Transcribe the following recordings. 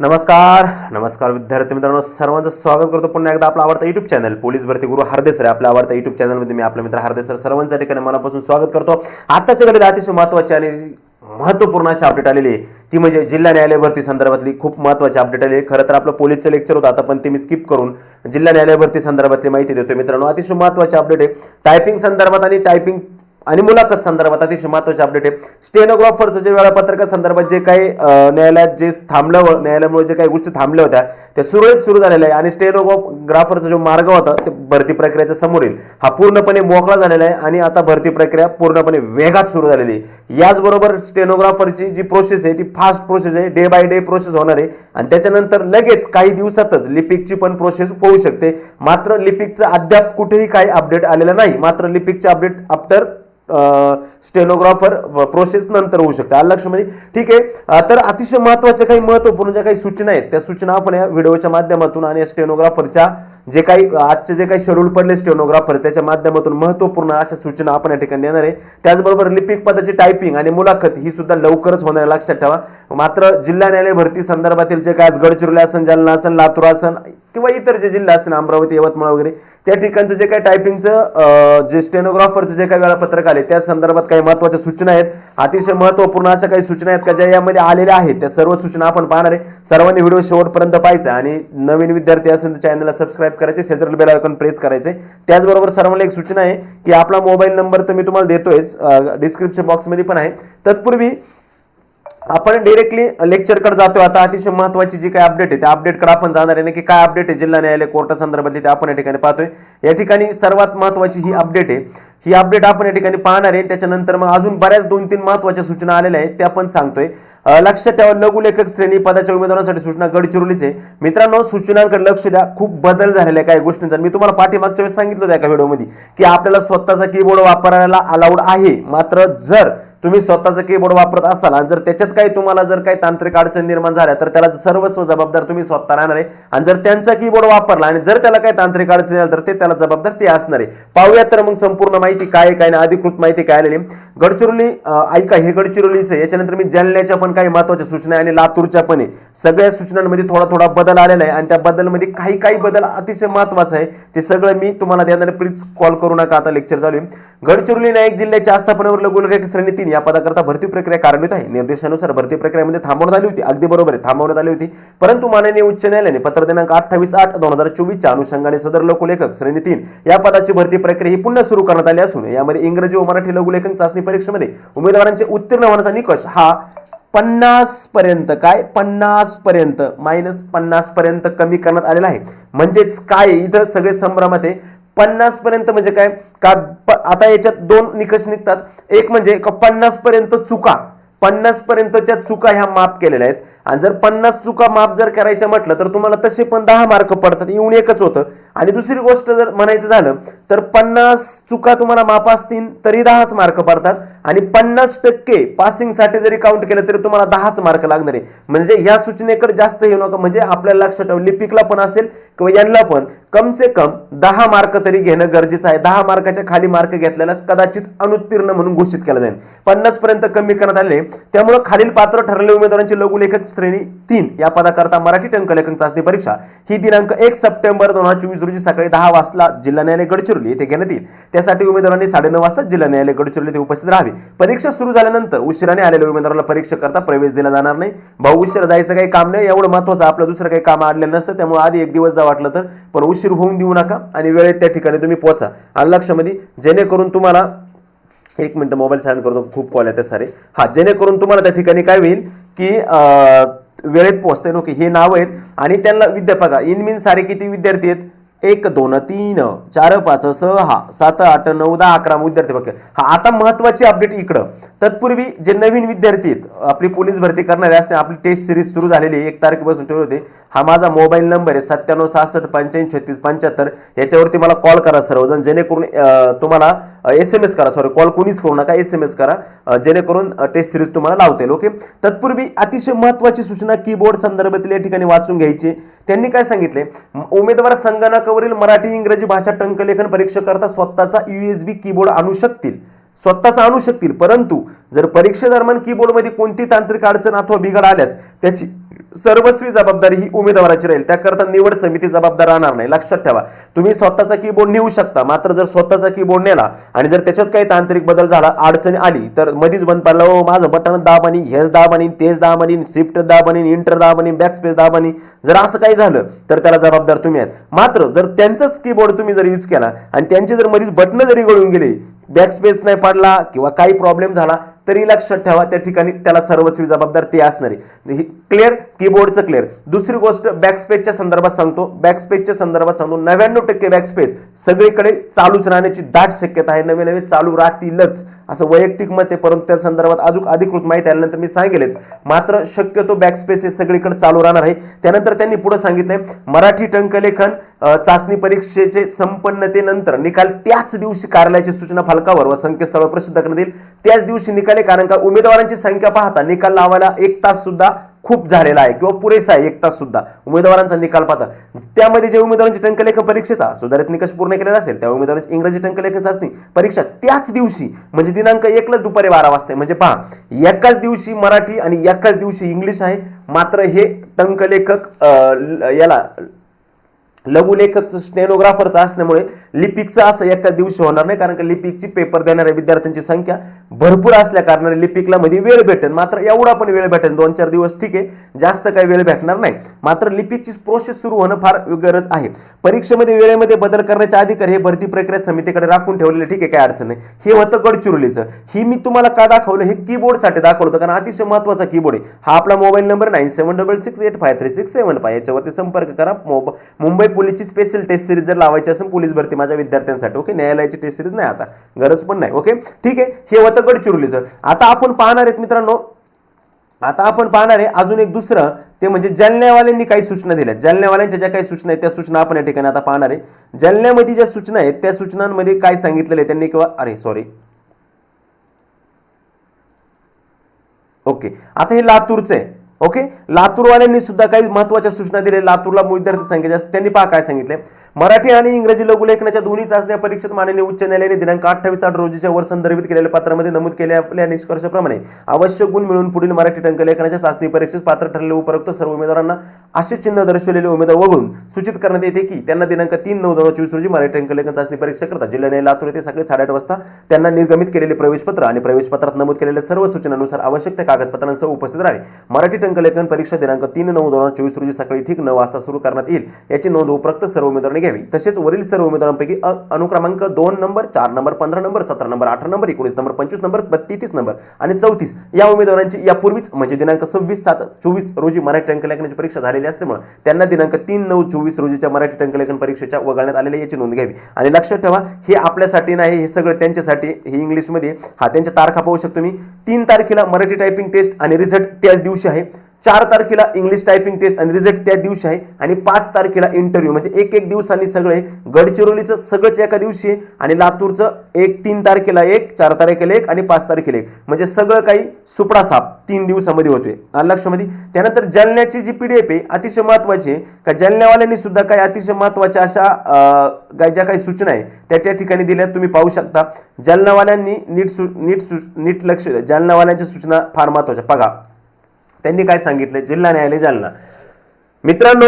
नमस्कार नमस्कार विद्यार्थी मित्रांनो. सर्वांचं स्वागत करतो पुन्हा एकदा आपला आवडता युट्यूब चॅनल पोलीस भरती गुरु हरदेसर आपल्या आवडता युट्यूब चॅनलमध्ये मी आपला मित्र हरदेसर सर्वांच्या ठिकाणी मनापासून स्वागत करतो. आताच्या घडीला अतिशय महत्त्वाची आणि महत्त्वपूर्ण अशी अपडेट आलेली आहे. ती म्हणजे जिल्हा न्यायालय भरती संदर्भातली खूप महत्त्वाची अपडेट आली आहे. खरं तर आपलं पोलीसचं लेक्चर होतं आता पण ते मी स्किप करून जिल्हा न्यायालय भरती संदर्भातली माहिती देतो मित्रांनो. अतिशय महत्त्वाची अपडेट आहे. टायपिंग संदर्भात आणि टायपिंग आणि मुलाखत संदर्भात अतिशय महत्त्वाचे अपडेट आहे. स्टेनोग्राफरचं जे वेळापत्रका संदर्भात जे काही न्यायालयात जे थांबलं न्यायालयामुळे जे काही गोष्टी थांबल्या होत्या त्या सुरळीत सुरू झालेल्या आहे आणि स्टेनोग्राफरचा जो मार्ग होता ते भरती प्रक्रियेच्या समोर येईल. हा पूर्णपणे मोकळा झालेला आहे आणि आता भरती प्रक्रिया पूर्णपणे वेगात सुरू झालेली आहे. याचबरोबर स्टेनोग्राफरची जी प्रोसेस आहे ती fast process day by day day process होणार आहे. आणि त्याच्यानंतर लगेच काही दिवसातच लिपिकची पण प्रोसेस होऊ शकते. मात्र लिपिकचं अद्याप कुठेही काही अपडेट आलेलं नाही. मात्र लिपिकचे अपडेट आफ्टर स्टेनोग्राफर प्रोसेस नंतर होऊ शकते. आलं लक्षामध्ये? ठीक आहे. तर अतिशय महत्त्वाच्या काही महत्त्वपूर्ण ज्या काही सूचना आहेत त्या सूचना आपण या व्हिडिओच्या माध्यमातून आणि या स्टेनोग्राफरच्या जे काही आजचे जे काही शेड्यूल पडले स्टेनोग्राफर त्याच्या माध्यमातून महत्त्वपूर्ण अशा सूचना आपण या ठिकाणी देणार आहे. त्याचबरोबर लिपिक पदाची टायपिंग आणि मुलाखत ही सुद्धा लवकरच होणार आहे, लक्षात ठेवा. मात्र जिल्हा न्यायालय भरती संदर्भातील जे काय आज गडचिरोली असन जालना असन लातूर असन किंवा इतर जे जिल्हे असतील अमरावती यवतमाळ वगैरे त्या ठिकाणचं जे काही टायपिंगचं जे स्टेनोग्राफरचं जे काही वेळापत्रक आले त्या संदर्भात काही महत्त्वाच्या सूचना आहेत. अतिशय महत्त्वपूर्ण अशा काही सूचना आहेत का ज्या यामध्ये आलेल्या आहेत त्या सर्व सूचना आपण पाहणार आहे. सर्वांनी व्हिडिओ शेवटपर्यंत पाहायचा आणि नवीन विद्यार्थी असेल तर चॅनलला सबस्क्राईब करायचे सेंट्रल बेल आयकॉन प्रेस करायचे. त्याचबरोबर सर्वांना एक सूचना आहे की आपला मोबाईल नंबर तर मी तुम्हाला देतोयच डिस्क्रिप्शन बॉक्समध्ये पण आहे. तत्पूर्वी आपण डिरेक्टली लेक्चरकडे जातो आता अतिशय महत्वाची जी काही अपडेट आहे त्या अपडेटकडे आपण जाणार आहे. की काय अपडेट आहे? जिल्हा न्यायालय कोर्टासंदर्भातली ते आपण या ठिकाणी पाहतोय. या ठिकाणी सर्वात महत्वाची ही अपडेट आहे. ही अपडेट आपण या ठिकाणी पाहणार आहे. त्याच्यानंतर मग अजून बऱ्याच दोन तीन महत्त्वाच्या सूचना आलेल्या आहेत त्या पण सांगतोय. लक्षात ठेवा लघु लेखक श्रेणी पदाच्या उमेदवारांसाठी सूचना गडचिरोलीचे मित्रांनो सूचनांकडे लक्ष द्या. खूप बदल झालेला आहे काही गोष्टींचा. मी तुम्हाला पाठीमागच्या वेळेस सांगितलं होतं एका व्हिडिओमध्ये की आपल्याला स्वतःचा कीबोर्ड वापरायला अलाउड आहे. मात्र जर तुम्ही स्वतःचा कीबोर्ड वापरत असाल आणि जर त्याच्यात काही तुम्हाला जर काही तांत्रिक अडचण निर्माण झाल्या तर त्याला सर्वस्व जबाबदार तुम्ही स्वतः राहणार आहे. आणि जर त्यांचा कीबोर्ड वापरला आणि जर त्याला काही तांत्रिक अडचण झाली तर ते त्याला जबाबदार ते असणार आहे. पाहूया तर मग संपूर्ण माहिती काय काय नाही अधिकृत माहिती काय आलेली गडचिरोली ऐका हे गडचिरोलीचं याच्यानंतर मी जालन्याच्या पण काही महत्त्वाच्या सूचना आहे आणि लातूरच्या पण आहे. सगळ्या सूचनांमध्ये थोडा थोडा बदल आलेला आहे आणि त्या बदलमध्ये काही काही बदल अतिशय महत्वाचं आहे. ते सगळं मी तुम्हाला देणार प्लीज कॉल करू नका. आता लेक्चर चालू आहे. गडचिरोली नायक जिल्ह्याच्या आस्थापनावर लघुलेख श्रेणी तीन या पदाकरता भरती प्रक्रिया कार्यान्वित आहे. निर्देशानुसार भरती प्रक्रियेमध्ये थांबवण्यात आली होती. अगदी बरोबर आहे. थांबवण्यात आली होती. परंतु माननीय उच्च न्यायालयाने पत्र दिनांक अठ्ठावीस आठ दोन हजार चोवीसच्या अनुषंगाने सदर लघुलेखक श्रेणी तीन या पदाची भरती प्रक्रिया ही पुन्हा सुरू करण्यात आली. असून यामध्ये इंग्रजी व मराठी लघुलेखन चाचणी परीक्षेमध्ये उमेदवारांचे उत्तीर्ण होण्याचा निकष हा पन्नास पर्यंत काय? पन्नास पर्यंत मायनस पन्नास पर्यंत कमी करण्यात आलेला आहे. म्हणजेच काय? इथं सगळे संभ्रमात आहे. पन्नास पर्यंत म्हणजे काय? का आता याच्यात दोन निकष निघतात. एक म्हणजे का पन्नास पर्यंत चुका? पन्नास पर्यंतच्या चुका ह्या माफ केलेल्या आहेत. आणि जर पन्नास चुका माफ जर करायच्या म्हटलं तर तुम्हाला तसे पण दहा मार्क पडतात येऊन एकच होतं. आणि दुसरी गोष्ट जर म्हणायचं झालं तर पन्नास चुका तुम्हाला माफ असतील तरी दहाच मार्क पडतात. आणि पन्नास टक्के पासिंगसाठी जरी काउंट केलं तरी तुम्हाला दहाच मार्क लागणार आहे. म्हणजे ह्या सूचनेकडे जास्त येऊ नका म्हणजे आपल्याला लक्षात ठेवा लिपिकला पण असेल किंवा यांना पण कम से कम दहा मार्क तरी घेणं गरजेचं आहे. दहा मार्काच्या खाली मार्क घेतल्याला कदाचित अनुत्तीर्ण म्हणून घोषित केलं जाईल. पन्नास पर्यंत कमी करण्यात आले त्यामुळे खालील पात्र ठरलेल्या उमेदवारांची लघुलेखक श्रेणी तीन या पदाकरता मराठी टंकलेखन चाचणी परीक्षा ही दिनांक एक सप्टेंबर दोन हजार चोवीस रोजी सकाळी दहा वाजता जिल्हा न्यायालय गडचिरोली येथे घेण्यात येईल. त्यासाठी उमेदवारांनी साडेनऊ वाजता जिल्हा न्यायालय गडचिरोली येथे उपस्थित राहावे. परीक्षा सुरू झाल्यानंतर उशिराने आलेल्या उमेदवाराला परीक्षा करता प्रवेश दिला जाणार नाही. भाऊ उशीर जायचं काही काम नाही. एवढं महत्वाचं आपलं दुसरं काही काम आडलेलं नसतं. त्यामुळे आधी एक दिवस जा वाटलं तर. पण उशीर होऊन देऊ नका आणि वेळेत त्या ठिकाणी तुम्ही पोहोचा आणि लक्षामध्ये जेणेकरून तुम्हाला एक मिनटं मोबाईल सायलेंट करतो खूप कॉल येतात सारे. हा जेणेकरून तुम्हाला त्या ठिकाणी काय होईल की वेळेत पोहोचते ओके हे नाव आहेत आणि त्यांना विद्या बघा इन मिन सारे किती विद्यार्थी आहेत? एक दोन तीन चार पाच सहा सात आठ नऊ दहा अकरा विद्यार्थी बघा. हा आता महत्वाची अपडेट इकडं. तत्पूर्वी जे नवीन विद्यार्थी आहेत आपली पोलीस भरती करणारे असते आपली टेस्ट सिरीज सुरू झालेली एक तारखेपासून ठेवली होते. हा माझा मोबाईल नंबर आहे सत्त्याण्णव सहासष्ट पंच्याऐंशी छत्तीस पंच्याहत्तर. याच्यावरती मला कॉल करा सर्वजण जेणेकरून तुम्हाला एस एम एस करा सॉरी कॉल कोणीच करू नका एस एम एस करा जेणेकरून टेस्ट सिरीज तुम्हाला लावता येईल ओके तत्पूर्वी अतिशय महत्त्वाची सूचना कीबोर्ड संदर्भातील या ठिकाणी वाचून घ्यायची. त्यांनी काय सांगितले? उमेदवार संगणकावरील मराठी इंग्रजी भाषा टंकलेखन परीक्षेकरता स्वतःचा युएसबी कीबोर्ड आणू शकतील. स्वतःच आणू शकतील. परंतु जर परीक्षेदरम्यान कीबोर्डमध्ये कोणती तांत्रिक अडचण अथवा बिघाड आल्यास त्याची सर्वस्वी जबाबदारी ही उमेदवाराची राहील. त्याकरता निवड समिती जबाबदार राहणार नाही. लक्षात ठेवा. तुम्ही स्वतःचा कीबोर्ड नेऊ शकता. मात्र जर स्वतःचा कीबोर्ड नेला आणि जर त्याच्यात काही तांत्रिक बदल झाला अडचणी आली तर मधीच बंद पडला. हो माझं बटन दाब आणि हेच दाब आणि तेच दाब आणि शिफ्ट दाब आणि इंटर दाब आणि बॅकस्पेस दाब आणि जर असं काही झालं तर त्याला जबाबदार तुम्ही आहेत. मात्र जर त्यांचंच कीबोर्ड तुम्ही जर यूज केला आणि त्यांचे जर मधीच बटणं जरी गळून गेले बॅक स्पेस नाही पडला किंवा काही प्रॉब्लेम झाला तरी लक्षात ठेवा त्या ठिकाणी त्याला सर्वस्वी जबाबदार ते असणार आहे. क्लिअर कीबोर्डचं क्लिअर दुसरी गोष्ट बॅक स्पेसच्या संदर्भात सांगतो. बॅकस्पेसच्या संदर्भात सांगतो नव्याण्णव टक्के बॅक स्पेस सगळीकडे चालूच राहण्याची दाट शक्यता आहे. नवे नवे चालू राहतीलच असं वैयक्तिक मत आहे. परंतु त्या संदर्भात अजून अधिकृत माहिती आल्यानंतर मी सांगेलच. मात्र शक्यतो बॅक स्पेस हे सगळीकडे चालू राहणार आहे. त्यानंतर त्यांनी पुढे सांगितलंय मराठी टंकलेखन चाचणी परीक्षेचे संपन्नतेनंतर निकाल त्याच दिवशी कार्यालयाची सूचना फलकावर व संकेतस्थळावर प्रसिद्ध करण्यात येईल. त्याच दिवशी निकाले कारण का उमेदवारांची संख्या पाहता निकाल लावायला एक तास सुद्धा खूप झालेला आहे किंवा पुरेसा आहे एक तास सुद्धा. उमेदवारांचा निकाल पाहता. त्यामध्ये जे उमेदवारांची टंकलेखन परीक्षेचा सुधारित निकष पूर्ण केलेला असेल त्या उमेदवारांची इंग्रजी टंकलेखन चाचणी परीक्षा त्याच दिवशी म्हणजे दिनांक एकला दुपारी बारा वाजता म्हणजे पहा एकाच दिवशी मराठी आणि एकाच दिवशी इंग्लिश आहे. मात्र हे टंकलेखक अं, याला लघुलेखक स्टेनोग्राफरचा असल्यामुळे लिपिकचं असं एका दिवशी होणार नाही कारण का लिपिकची पेपर देणाऱ्या विद्यार्थ्यांची संख्या भरपूर असल्या कारणाने लिपिकला मध्ये वेळ भेटेल. मात्र एवढा पण वेळ भेटेल दोन चार दिवस ठीक आहे जास्त काही वेळ भेटणार नाही. मात्र लिपिकची प्रोसेस सुरू होणं फार गरज आहे. परीक्षेमध्ये वेळेमध्ये बदल करण्याचे अधिकार हे भरती प्रक्रिया समितीकडे राखून ठेवलेले ठीक आहे काय अडचण नाही. हे होतं गडचिरोलीचं. ही मी तुम्हाला का दाखवलं? हे कीबोर्डसाठी दाखवलं होतं कारण अतिशय महत्त्वाचा कीबोर्ड आहे. हा आपला mobile number nine seven double six eight five three six seven five याच्यावरती संपर्क करा. मुंबई पोलीसची स्पेशल टेस्ट सिरीज जर लावायची असेल पोलीस भरती माझ्या विद्यार्थ्यांसाठी ओके न्यायालयाची टेस्ट सिरीज नाही आता. गरज पण नाही ओके ठीक आहे? हे होतं गडचिरोलीचं आता आपण पाहणार आहेत मित्रांनो आता आपण पाहणार आहे अजून एक दुसरं ते म्हणजे जालन्यावाल्यांनी काही सूचना दिल्या. जालन्यावाल्यांच्या ज्या काही सूचना आहेत त्या सूचना आपण या ठिकाणी आता पाहणार आहे. जालन्यामध्ये ज्या सूचना आहेत त्या सूचनांमध्ये काय सांगितलेलं आहे त्यांनी किंवा अरे सॉरी ओके आता हे लातूरचं आहे. ओके? लातूरवाल्यांनी सुद्धा काही महत्त्वाच्या सूचना दिल्या. लातूरला विद्यार्थी संख्या जास्त. त्यांनी पहा काय सांगितले मराठी आणि इंग्रजी लघुलेखनाच्या दोन्ही चाचण्या परीक्षेत माननीय उच्च न्यायालयाने दिनांक अठ्ठावीस आठ रोजीच्या वर संदर्भित केलेल्या पत्रामध्ये नमूद केलेल्या आपल्या निष्कर्षाप्रमाणे आवश्यक गुण मिळून पुढील मराठी टंकलेखनाच्या चाचणी परीक्षेत पात्र ठरलेले उपरोक्त सर्व उमेदवारांना असे चिन्ह दर्शवलेले उमेदवार वगळून सूचित करण्यात येते की त्यांना दिनांक तीन नऊ दोन चोवीस रोजी मराठी टंकलेखन चाचणी परीक्षा करता जिल्हा न्यायालय लातूर येथे सकाळी साडेआठ वाजता त्यांना निर्गमित केलेले प्रवेशपत्र आणि प्रवेशपत्रात नमूद केलेल्या सर्व सूचनांनुसार आवश्यक त्या कागदपत्रांसह उपस्थित राहावे. मराठी लेखन परीक्षा दिनांक तीन नऊ दोन हजार चोवीस रोजी सकाळी ठीक नऊ वाजता सुरू करण्यात येईल. याची नोंद उपरोक्त सर्व उमेदवारांनी घ्यावी. तसेच वरील सर्व उमेदवारांपैकी अनुक्रमांक दोन नंबर चार नंबर पंधरा नंबर सतरा नंबर अठरा नंबर एकोणीस नंबर पंचवीस नंबर बत्तीस नंबर आणि चौतीस या उमेदवारांची यापूर्वीच म्हणजे दिनांक सव्वीस सात चोवीस रोजी मराठी टंकलेखनाची परीक्षा झालेली असल्यामुळे त्यांना दिनांक तीन नऊ चोवीस रोजीच्या मराठी टंकलेखन परीक्षेच्या वगळण्यात आलेल्या याची नोंद घ्यावी. आणि लक्षात ठेवा हे आपल्यासाठी नाही हे सगळं त्यांच्यासाठी हे इंग्लिशमध्ये. हा त्यांच्या तारखा पाहू शकतो मी. तीन तारखेला मराठी टायपिंग टेस्ट आणि रिझल्ट त्याच दिवशी आहे. चार तारखेला इंग्लिश टायपिंग टेस्ट आणि रिझल्ट त्या दिवशी आहे आणि पाच तारखेला इंटरव्ह्यू म्हणजे एक एक दिवसांनी सगळे गडचिरोलीचं सगळंच एका दिवशी आहे आणि लातूरचं एक तीन तारखेला एक चार तारखेला एक आणि पाच तारखेला एक. म्हणजे सगळं काही सुपडा साप तीन दिवसामध्ये होतोय. आलं लक्षामध्ये? त्यानंतर जालन्याची जी पी डी एफ आहे अतिशय महत्वाची आहे का जालन्यावाल्यांनी सुद्धा काही अतिशय महत्त्वाच्या अशा काय ज्या काही सूचना आहे त्या त्या ठिकाणी दिल्या तुम्ही पाहू शकता. जालनावाल्यांनी नीट सु नीट सु नीट लक्ष जालनावाल्यांच्या सूचना फार महत्त्वाच्या बघा त्यांनी काय सांगितलं? जिल्हा न्यायालय जालना. मित्रांनो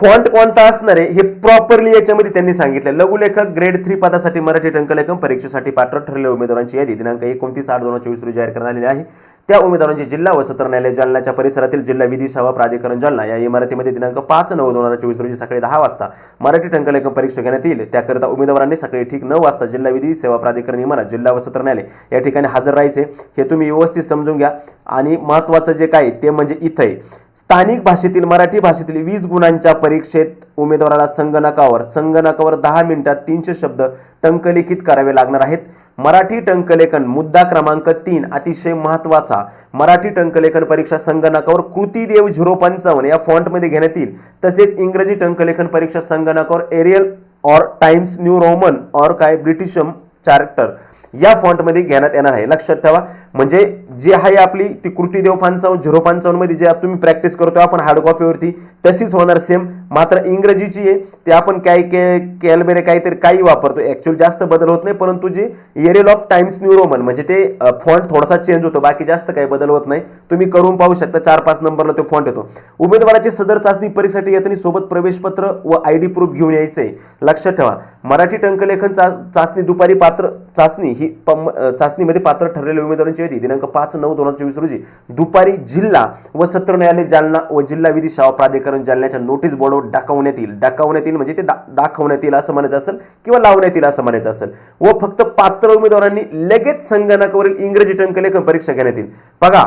फॉन्ट कोणता असणार आहे हे प्रॉपरली याच्यामध्ये त्यांनी सांगितलं. लघुलेखक ग्रेड थ्री पदासाठी मराठी टंकलेखन परीक्षेसाठी पात्र ठरलेल्या उमेदवारांची यादी. दिनांक एकोणतीस आठ दोन चोवीस रोजी जाहीर करण्यात आलेली आहे. त्या उमेदवारांची जिल्हा व सत्र न्यायालय जालन्याच्या परिसरातील जिल्हा विधी सेवा प्राधिकरण जालना या इमारतीमध्ये दिनांक पाच नऊ दोन हजार चोवीस रोजी सकाळी दहा वाजता मराठी टंकलेखन परीक्षा घेण्यात येईल. त्याकरिता उमेदवारांनी सकाळी ठीक नऊ वाजता जिल्हा विधी सेवा प्राधिकरण इमारत जिल्हा व सत्र न्यायालय या ठिकाणी हजर राहायचे. हे तुम्ही व्यवस्थित समजून घ्या. आणि महत्त्वाचं जे काय ते म्हणजे इथं स्थानिक भाषेतील मराठी भाषेतील वीस गुणांच्या परीक्षेत उमेदवाराला संगणकावर संगणकावर दहा मिनिटात तीनशे शब्द टंकलेखित करावे लागणार आहेत. मराठी टंकलेखन मुद्दा क्रमांक तीन अतिशय महत्त्वाचा मराठी टंकलेखन परीक्षा संगणकावर कृतीदेव झिरो पंचावन्न या फॉन्टमध्ये घेण्यात येईल. तसेच इंग्रजी टंकलेखन परीक्षा संगणकावर Arial or Times New Roman or काय ब्रिटिशम चार्टर या फॉन्टमध्ये घेण्यात येणार आहे. लक्षात ठेवा म्हणजे जी आहे आपली ती कृती देव पंचावन्न झिरो पंचावन्न जे तुम्ही प्रॅक्टिस करतो आपण हार्ड कॉपीवरती तशीच होणार सेम मात्र इंग्रजीची आहे ते आपण काय के कॅलबेरे काहीतरी काही वापरतो. ॲक्च्युअली जास्त बदल होत नाही परंतु जे Arial of Times New Roman म्हणजे ते फॉन्ट थोडासा चेंज होतो बाकी जास्त काही बदल होत नाही. तुम्ही करून पाहू शकता चार पाच नंबरला तो फॉन्ट येतो. उमेदवाराची सदर चाचणी परीक्षेसाठी येताना सोबत प्रवेशपत्र व आय डी प्रूफ घेऊन यायचं आहे लक्षात ठेवा मराठी टंकलेखन चा चाचणी दुपारी पात्र चाचणी ही पम- चाचणीमध्ये पात्र ठरलेल्या उमेदवारांची यादी दिनांक पाच नऊ दोन हजार चोवीस रोजी दुपारी जिल्हा व सत्र न्यायालय जालना व जिल्हा विधी सेवा प्राधिकरण जालन्याच्या नोटीस बोर्डवर डाकवण्यात येईल. डाकवण्यात येईल म्हणजे ते दा- दाखवण्यात येईल असं म्हणायचं असेल किंवा लावण्यात येईल असं म्हणायचं असेल. व फक्त पात्र उमेदवारांनी लगेच संगणकावरील इंग्रजी टंकलेखन परीक्षा घेण्यात येईल. बघा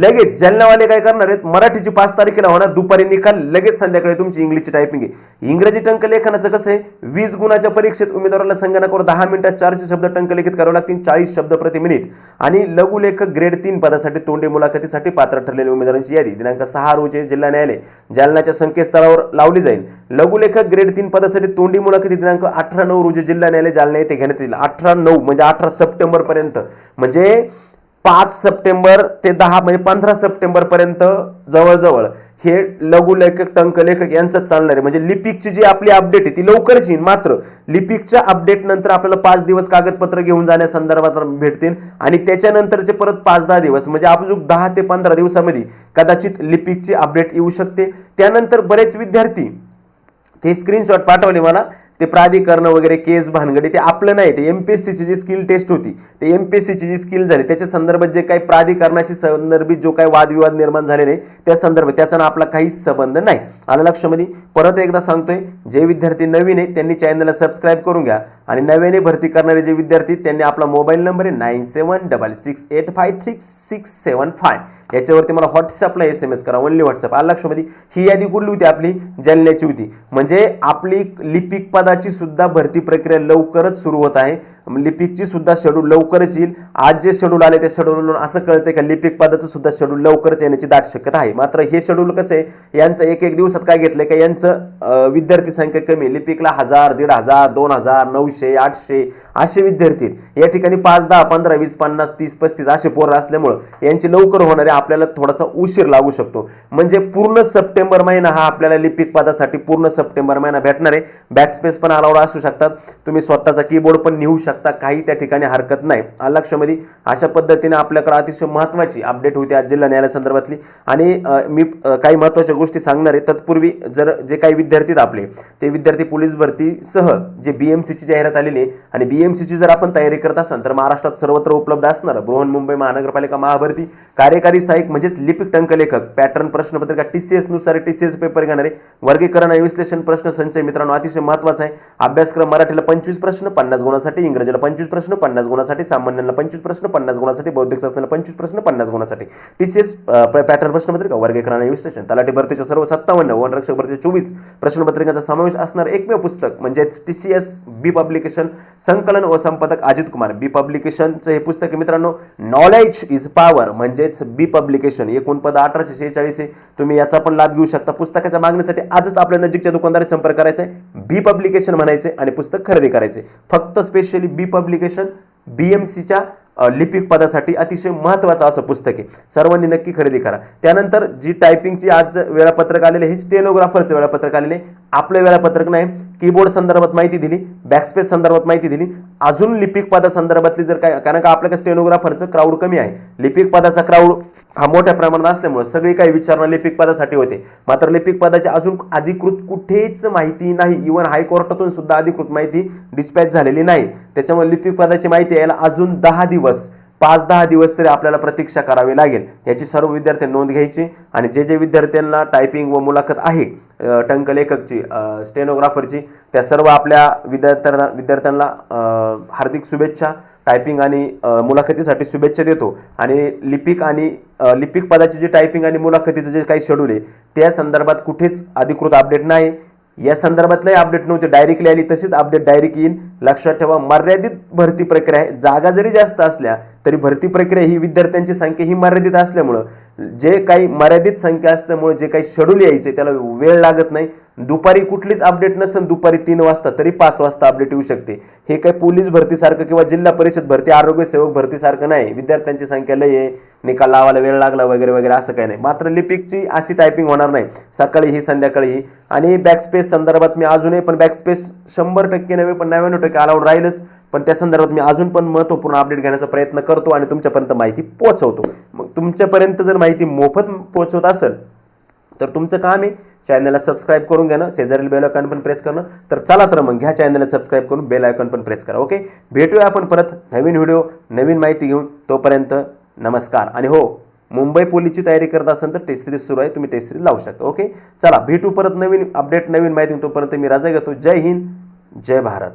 लगेच जालनावाले काय करणार आहेत? मराठीची पाच तारखेला होणार दुपारी निकाल लगेच संध्याकाळी तुमची इंग्लिशची टायपिंग आहे. इंग्रजी टंकलेखनाचं कसं आहे? वीस गुणाच्या परीक्षेत उमेदवाराला संगणकावर दहा मिनिटात चारशे शब्द टंकलेखित करावे लागतील चाळीस शब्द प्रति मिनिट. आणि लघुलेखक ग्रेड तीन पदासाठी तोंडी मुलाखतीसाठी पात्र ठरलेल्या उमेदवारांची यादी. दिनांक सहा रोजी जिल्हा न्यायालय जालनाच्या संकेतस्थळावर लावली जाईल. लघुलेखक ग्रेड तीन पदासाठी तोंडी मुलाखती दिनांक अठरा नऊ रोजी जिल्हा न्यायालय जालना येथे घेण्यात येईल. अठरा नऊ म्हणजे अठरा सप्टेंबर पर्यंत. म्हणजे पाच सप्टेंबर ते दहा म्हणजे पंधरा सप्टेंबर पर्यंत जवळजवळ हे लघुलेखक टंकलेखक यांचं चालणार आहे. म्हणजे लिपिकची जी आपली अपडेट आहे ती लवकरच येईल मात्र लिपिकच्या अपडेट नंतर आपल्याला पाच दिवस कागदपत्र घेऊन जाण्यासंदर्भात भेटतील. आणि त्याच्यानंतरचे परत पाच दहा दिवस म्हणजे आपण दहा ते पंधरा दिवसामध्ये कदाचित लिपिकची अपडेट येऊ शकते. त्यानंतर बरेच विद्यार्थी ते स्क्रीनशॉट पाठवले मला. ते प्राधिकरण वगैरे केस भानगडी ते आपलं नाही. ते एमपीएससीची जी स्किल टेस्ट होती ते एमपीएससीची जी स्किल झाली त्याच्या संदर्भात जे काही प्राधिकरणाशी संदर्भित जो काही वादविवाद निर्माण झालेले त्या संदर्भात त्याचा ना आपला काहीच संबंध नाही. आलं लक्षामध्ये परत एकदा सांगतोय जे विद्यार्थी नवीन आहेत त्यांनी चॅनलला सबस्क्राईब करून घ्या. आणि नव्याने भरती करणारे जे विद्यार्थी त्यांनी आपला मोबाईल नंबर आहे nine seven double six eight five three six seven five याच्यावरती मला व्हॉट्सअपला एस एम एस करा ओनली व्हॉट्सअप आलं लक्षामध्ये ही यादी कुठली होती आपली? जालन्याची होती. म्हणजे आपली लिपिक पदाची सुद्धा भरती प्रक्रिया लवकरच सुरू होत आहे. म्हणजे लिपिकची सुद्धा शेड्यूल लवकरच येईल. आज जे शेड्यूल आले त्या शेड्यूलवरून असं कळतंय का लिपिक पदाचं सुद्धा शेड्यूल लवकरच येण्याची दाट शक्यता आहे. मात्र हे शेड्यूल कसं आहे यांचं एक एक दिवसात काय घेतलं का यांचं विद्यार्थी संख्या कमी आहे. लिपिकला हजार दीड हजार दोन हजार नऊशे आठशे असे विद्यार्थी या ठिकाणी पाच दहा पंधरा वीस पन्नास तीस पस्तीस असे पोरं असल्यामुळं यांची लवकर होणारे आपल्याला थोडासा उशीर लागू शकतो. म्हणजे पूर्ण सप्टेंबर महिना हा आपल्याला लिपिक पदासाठी पूर्ण सप्टेंबर महिना भेटणार आहे. बॅकस्पेस पण अलाउड असू शकतात. तुम्ही स्वतःचा कीबोर्ड पण लिहू शकता. काही त्या ठिकाणी हरकत नाही. आलं अशा पद्धतीने आपल्याकडे अतिशय महत्त्वाची अपडेट होती आज जिल्हा न्यायालयासंदर्भातली आणि मी काही महत्त्वाच्या गोष्टी सांगणार आहे. तत्पूर्वी जर जे काही विद्यार्थी आपले ते विद्यार्थी पोलीस भरतीसह जे बीएमसीची जाहिरात आलेली आहे आणि बीएमसीची जर आपण तयारी करत असाल तर महाराष्ट्रात सर्वत्र उपलब्ध असणार बृहन मुंबई महानगरपालिका महाभरती कार्यकारी सहाय्यक म्हणजेच लिपिक टंकलेखक पॅटर्न प्रश्नपत्रिका टी सीएसनुसार एस पेपर घेणारे वर्गीकरण आणि विश्लेषण प्रश्न संचय मित्रांनो अतिशय महत्त्वाचा आहे. अभ्यासक्रम मराठीला पंचवीस प्रश्न पन्नास गुणासाठी इंग्रजीला पंचवीस प्रश्न पन्नास गुणासाठी सामान्यांना पंचवीस प्रश्न पन्नास गुणासाठी बौद्धिक शास्त्राला पंचवीस प्रश्न पन्नास गुणासाठी. टी सी एस पॅटर्न प्रश्नपत्रिका वर्गीकरण आणि विश्लेषण. तलाठी भरतीच्या सर्व सत्तावन्न वनरक्षक भरतीच्या चोवीस प्रश्नपत्रिकांचा समावेश असणार एकमेव पुस्तक म्हणजेच T C S B publication संकलन व संपादक अजित कुमार. बी पब्लिकेशनचं हे पुस्तक मित्रांनो नॉलेज इज पॉवर म्हणजेच बी पब्लिकेशन एकूण पद अठराशे शेहेचाळीस आहे. तुम्ही याचा पण लाभ घेऊ शकता. पुस्तकाच्या मागणीसाठी आजच आपल्या नजीकच्या दुकानदारी संपर्क करायचा आहे. बी पब्लिकेशन म्हणायचे आणि पुस्तक खरेदी करायचे. फक्त specially B publication B M सीच्या लिपिक पदासाठी अतिशय महत्त्वाचं असं पुस्तक आहे सर्वांनी नक्की खरेदी करा त्यानंतर जी टायपिंगची आज वेळापत्रक आलेले हे स्टेनोग्राफरचं वेळापत्रक आलेले आहे. आपलं वेळापत्रक नाही. कीबोर्ड संदर्भात माहिती दिली बॅकस्पेस संदर्भात माहिती दिली. अजून लिपिक पदा संदर्भातली जर काय कारण का आपल्याकडे स्टेनोग्राफरचं क्राऊड कमी आहे. लिपिक पदाचा क्राऊड हा मोठ्या प्रमाणात असल्यामुळे सगळी काही विचारणा लिपिक पदासाठी होते. मात्र लिपिक पदाची अजून अधिकृत कुठेच माहिती नाही. इव्हन हायकोर्टातून सुद्धा अधिकृत माहिती डिस्पॅच झालेली नाही. त्याच्यामुळे लिपिक पदाची माहिती यायला अजून दहा दिवस पाच दहा दिवस तरी आपल्याला प्रतीक्षा करावी लागेल. याची सर्व विद्यार्थी नोंद घ्यायची आणि जे जे विद्यार्थ्यांना टायपिंग व मुलाखत आहे टंकलेखकची स्टेनोग्राफरची त्या सर्व आपल्या विद्यार्थ्यांना विद्यार्थ्यांना हार्दिक शुभेच्छा. टायपिंग आणि मुलाखतीसाठी शुभेच्छा देतो. आणि लिपिक आणि लिपिक पदाची जी टायपिंग आणि मुलाखतीचं जे काही शेड्यूल आहे त्या संदर्भात कुठेच अधिकृत अपडेट नाही. या संदर्भातलाही अपडेट नव्हती. डायरेक्टली आली तशीच अपडेट डायरेक्ट येईल लक्षात ठेवा मर्यादित भरती प्रक्रिया आहे. जागा जरी जास्त असल्या तरी भरती प्रक्रिया ही विद्यार्थ्यांची संख्या ही मर्यादित असल्यामुळं जे काही मर्यादित संख्या असल्यामुळे जे काही शेड्यूल यायचे त्याला वेळ लागत नाही. दुपारी कुठलीच अपडेट नसेल दुपारी तीन वाजता तरी पाच वाजता अपडेट येऊ शकते. हे काही पोलीस भरतीसारखं किंवा जिल्हा परिषद भरती आरोग्य सेवक भरतीसारखं नाही. विद्यार्थ्यांची संख्या लय आहे. निकाल लावायला वेळ लागला वगैरे वगैरे असं काही नाही. मात्र लिपिकची अशी टायपिंग होणार नाही. सकाळी ही संध्याकाळी ही. आणि बॅकस्पेस संदर्भात मी अजूनही पण बॅकस्पेस शंभर टक्के नव्हे पण नव्याण्णव टक्के अलाउड राहीलच. पण त्या संदर्भात मी अजून पण महत्त्वपूर्ण अपडेट घेण्याचा प्रयत्न करतो आणि तुमच्यापर्यंत माहिती पोहोचवतो. मग तुमच्यापर्यंत जर माहिती मोफत पोहोचवत असेल तर तुमचं काम आहे चॅनलला सबस्क्राईब करून घेणं शेजारील बेल आयकॉन पण प्रेस करणं. तर चला तर मग घ्या चॅनलला सबस्क्राईब करून बेल आयकॉन पण प्रेस करा ओके भेटूया आपण परत नवीन व्हिडिओ नवीन माहिती घेऊन. तोपर्यंत नमस्कार. आणि हो मुंबई पोलीसची तयारी करत असेल तर टेस्ट सिरीज सुरू आहे. तुम्ही टेस्ट सिरीज लावू शकता ओके चला भेटू परत नवीन अपडेट नवीन माहिती तोपर्यंत मी राजा घेतो. जय हिंद जय भारत.